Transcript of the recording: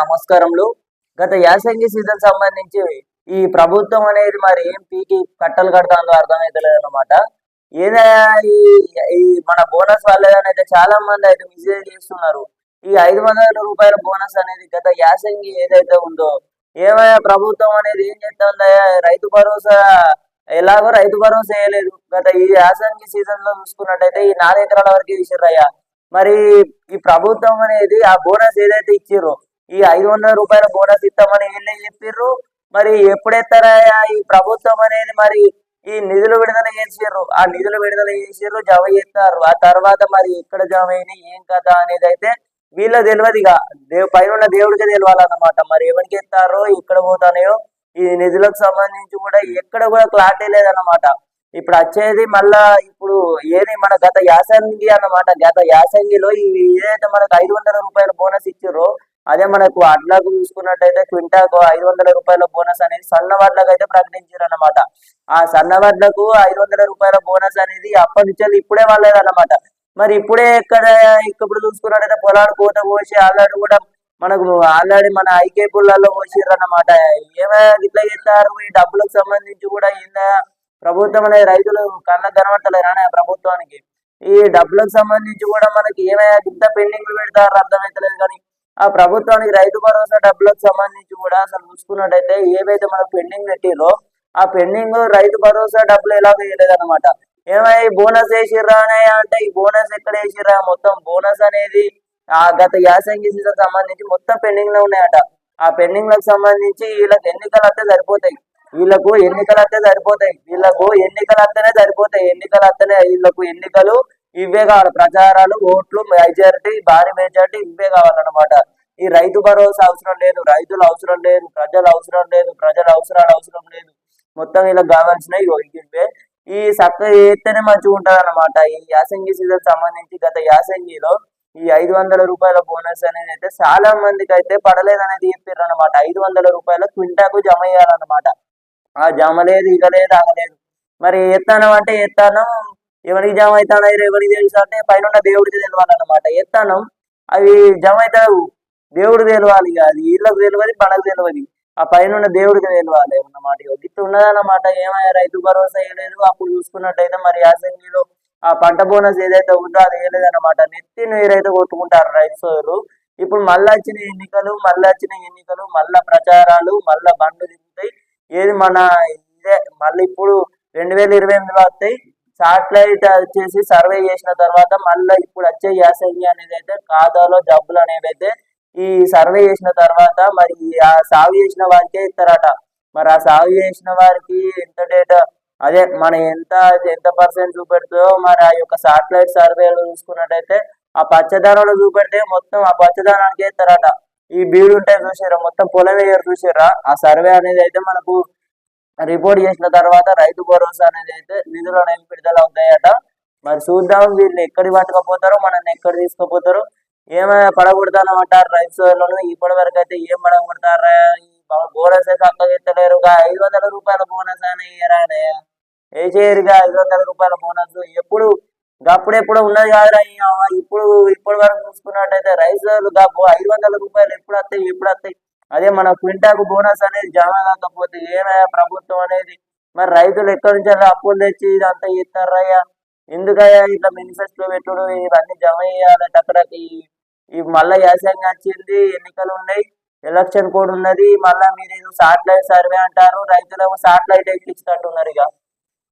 నమస్కారములు. గత యాసంగి సీజన్ సంబంధించి ఈ ప్రభుత్వం అనేది మరి ఏం పీకి కట్టలు కడతాందో అర్థమైతలేదు అనమాట ఏదైనా ఈ ఈ మన బోనస్ వాళ్ళని అయితే చాలా మంది అయితే మిసేజ్ చేస్తున్నారు. ఈ ఐదు వందల రూపాయల బోనస్ అనేది గత యాసంగి ఏదైతే ఉందో ఏమైనా ప్రభుత్వం అనేది ఏం చేస్తుందయ్యా రైతు భరోసా ఎలాగో రైతు భరోసా వేయలేదు. గత ఈ యాసంగి సీజన్లో చూసుకున్నట్టయితే ఈ నాలుగు ఎకరాల వరకు ఇచ్చిర్రయ్యా మరి ఈ ప్రభుత్వం అనేది ఆ బోనస్ ఏదైతే ఇచ్చిర్రో ఈ ఐదు వందల రూపాయల బోనస్ ఇస్తామని వీళ్ళే చెప్పిర్రు. మరి ఎప్పుడెత్తారా ఈ ప్రభుత్వం అనేది మరి ఈ నిధులు విడుదల చేసిర్రు? ఆ నిధులు విడుదల చేసిర్రు జమ చేస్తారు. ఆ తర్వాత మరి ఎక్కడ జమ అయినాయి ఏం కథ అనేది అయితే వీళ్ళ తెలియదుగా దేవు పైన ఉన్న దేవుడికి తెలియాలన్నమాట మరి ఎవరికి ఎత్తారో ఎక్కడ పోతానో ఈ నిధులకు సంబంధించి కూడా ఎక్కడ కూడా క్లారిటీ లేదన్నమాట. ఇప్పుడు వచ్చేది మళ్ళా ఇప్పుడు ఏది మన గత యాసంగి అన్నమాట. గత యాసంగిలో ఈ ఏదైతే మనకు ఐదు వందల రూపాయల బోనస్ ఇచ్చిర్రో అదే మనకు అడ్లకు చూసుకున్నట్టయితే క్వింటాకు ఐదు వందల రూపాయల బోనస్ అనేది సన్న వడ్లకు అయితే ప్రకటించారు అనమాట ఆ సన్న వడ్లకు ఐదు వందల రూపాయల బోనస్ అనేది అప్పటి నుంచి ఇప్పుడే వాళ్ళదన్నమాట. మరి ఇప్పుడే ఎక్కడ ఇప్పుడు చూసుకున్నట్టయితే పొలాలు కోత పోసి ఆల్రెడీ కూడా మనకు ఆల్రెడీ మన ఐకే పుల్లల్లో పోసిర్రు అన్నమాట ఏమైనా ఇట్లా చేస్తారు? ఈ డబ్బులకు సంబంధించి కూడా ఏందా ప్రభుత్వం అనేది రైతులు కళ్ళకు కనబడతలేరా ప్రభుత్వానికి. ఈ డబ్బులకు సంబంధించి కూడా మనకి ఏమైనా ఇంత పెండింగ్ పెడతారు అర్థమవుతలేదు కానీ ఆ ప్రభుత్వానికి రైతు భరోసా డబ్బులకు సంబంధించి కూడా అసలు చూసుకున్నట్టయితే ఏవైతే మనకు పెండింగ్ పెట్టిరో ఆ పెండింగ్ రైతు భరోసా డబ్బులు ఎలా వేయలేదన్నమాట. ఏమై బోనస్ వేసిర్రా అని అంటే ఈ బోనస్ ఎక్కడ వేసిర్రా? మొత్తం బోనస్ అనేది ఆ గత యాసంగి సీజన్ సంబంధించి మొత్తం పెండింగ్లో ఉన్నాయట. ఆ పెండింగ్లకు సంబంధించి వీళ్ళకి ఎన్నికలు వస్తే సరిపోతాయి. వీళ్ళకు ఎన్నికలు వస్తే సరిపోతాయి. వీళ్ళకు ఎన్నికలు వస్తేనే సరిపోతాయి. ఎన్నికలు వస్తేనే వీళ్ళకు ఎన్నికలు ఇవే కావాలి. ప్రచారాలు ఓట్లు మెజారిటీ భారీ మెజారిటీ ఇవే కావాలన్నమాట. ఈ రైతు భరోసా అవసరం లేదు రైతులు అవసరం లేదు ప్రజలు అవసరం లేదు ప్రజల అవసరాలు అవసరం లేదు. మొత్తం ఇలా కావాల్సినవి ఇవే. ఈ సక్క ఏతేనే మంచిగా ఉంటది అనమాట ఈ యాసంగి సీజన్ సంబంధించి గత యాసంగిలో ఈ ఐదు వందల రూపాయల బోనస్ అనేది అయితే చాలా మందికి అయితే పడలేదు అనేది చెప్పారు అనమాట ఐదు వందల రూపాయల క్వింటాకు జమ చేయాలన్నమాట. ఆ జమ లేదు ఇక లేదు ఆగలేదు. మరి ఎత్తానం అంటే ఎత్తానం ఎవరికి జమ అవుతాడా ఎవరికి తెలుసు అంటే పైన దేవుడికి దేవుడికి తెలియాలన్నమాట ఎత్తనం? అవి జమ అవుతావు. దేవుడు తెలియాలి ఇక అది వీళ్ళకి తెలియదు మనకు తెలియదు ఆ పైన దేవుడికి తెలియాలి అన్నమాట. ఇట్లా ఉన్నదన్నమాట. ఏమైనా రైతు భరోసా వేయలేదు అప్పుడు చూసుకున్నట్టయితే మరి యాసంగిలో ఆ పంట బోనస్ ఏదైతే ఉందో అది వేయలేదన్నమాట నెత్తి నీరైతే కొట్టుకుంటారు రైతు సోదరు ఇప్పుడు మళ్ళా వచ్చిన ఎన్నికలు మళ్ళా వచ్చిన ఎన్నికలు మళ్ళా ప్రచారాలు మళ్ళా బండ్లు దిగుతాయి ఏది మన ఇదే మళ్ళీ ఇప్పుడు రెండు వేల ఇరవై ఎనిమిదిలో వస్తాయి. సాటిలైట్ వచ్చేసి సర్వే చేసిన తర్వాత మళ్ళీ ఇప్పుడు వచ్చే యాసంగి అనేది అయితే ఖాతాలో జబ్బులు అనేవి అయితే ఈ సర్వే చేసిన తర్వాత మరి ఆ సాగు చేసిన వారికే ఇస్తారట. మరి ఆ సాగు చేసిన వారికి ఎంత డేటా అదే మనం ఎంత ఎంత పర్సెంట్ చూపెడుతుందో మరి ఆ యొక్క సాటిలైట్ సర్వేలో చూసుకున్నట్టయితే ఆ పచ్చదనంలో చూపెడితే మొత్తం ఆ పచ్చదనానికి ఇస్తారట. ఈ బీడు ఉంటే చూసారా మొత్తం పొలం వేయరు చూసారా ఆ సర్వే అనేది అయితే మనకు రిపోర్ట్ చేసిన తర్వాత రైతు భరోసా అనేది అయితే నిధులు అనేవి విడుదల అవుతాయట? మరి చూద్దాం వీళ్ళు ఎక్కడి పట్టుకపోతారో మనల్ని ఎక్కడ తీసుకుపోతారో. ఏమైనా పడగొడతాను అంటారు రైతు సోదరులను ఇప్పటి వరకు అయితే ఏం పడగొడతారా? బోనస్ అయితే ఐదు వందల రూపాయల బోనస్ అని ఇయ్యరానే ఏ చేయరుగా ఐదు వందల రూపాయల బోనస్? ఎప్పుడు అప్పుడెప్పుడు ఉన్నది కాదురా ఇప్పుడు ఇప్పటి వరకు చూసుకున్నట్టయితే రైతులు ఐదు వందల రూపాయలు ఎప్పుడు వస్తాయి ఎప్పుడు వస్తాయి? అదే మన క్వింటాకు బోనస్ అనేది జమ కాకపోతే ఏమయ్యా ప్రభుత్వం అనేది? మరి రైతులు ఎక్కడి నుంచి అలా అప్పులు తెచ్చి ఇదంతా ఇస్తారయ్యా ఎందుకయ్యా ఇట్లా మేనిఫెస్టో పెట్టుడు? ఇవన్నీ జమ చేయాలంటే అక్కడ ఈ మళ్ళా యాసంగి వచ్చింది ఎన్నికలు ఉన్నాయి ఎలక్షన్ కోడ్ ఉన్నది మళ్ళా మీరు సాటిలైట్ సర్వే అంటారు రైతులకు సాటిలైట్ ఎక్కించినట్టున్నారు ఇక.